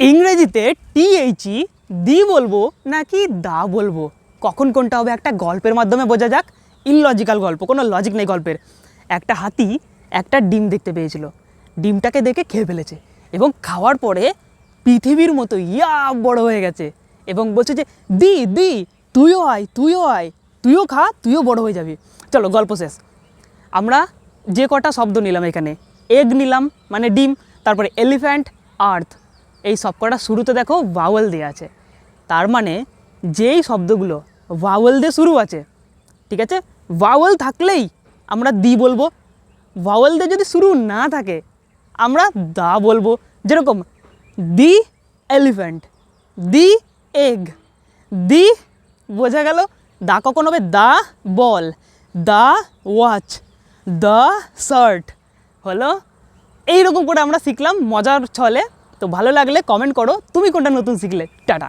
ইংরেজিতে টিএইচই, দি বলব নাকি দা বলব? কখন কোনটা হবে একটা গল্পের মাধ্যমে বোঝা যাক। ইললজিক্যাল গল্প, কোনো লজিক নেই গল্পের। একটা হাতি একটা ডিম দেখতে পেয়েছিল। ডিমটাকে দেখে খেয়ে ফেলেছে এবং খাওয়ার পরে পৃথিবীর মতো ইয়া বড় হয়ে গেছে এবং বলছে যে, দি দি, তুইও আয় তুইও আয়, তুইও খা, তুইও বড় হয়ে যাবি। চলো, গল্প শেষ। আমরা যে কটা শব্দ নিলাম এখানে এগ নিলাম মানে ডিম, তারপরে এলিফ্যান্ট আর্থ এই সবকটা শুরুতে দেখো ভাওয়েল দেওয়া আছে। তার মানে যেই শব্দগুলো ভাওয়েল দিয়ে শুরু আছে, ঠিক আছে? ভাওয়েল থাকলেই আমরা দি বলব। ভাওয়েল দিয়ে যদি শুরু না থাকে, আমরা দা বলব। যেরকম, দি এলিফ্যান্ট দি এগ দি, বোঝা গেল? দা কখন হবে? দা বল, দা ওয়াচ দ্য শার্ট হলো? এইরকম করে আমরা শিখলাম, মজার ছলে তো ভালো লাগলে কমেন্ট করো। তুমি কোনটা নতুন শিখলে? টাটা।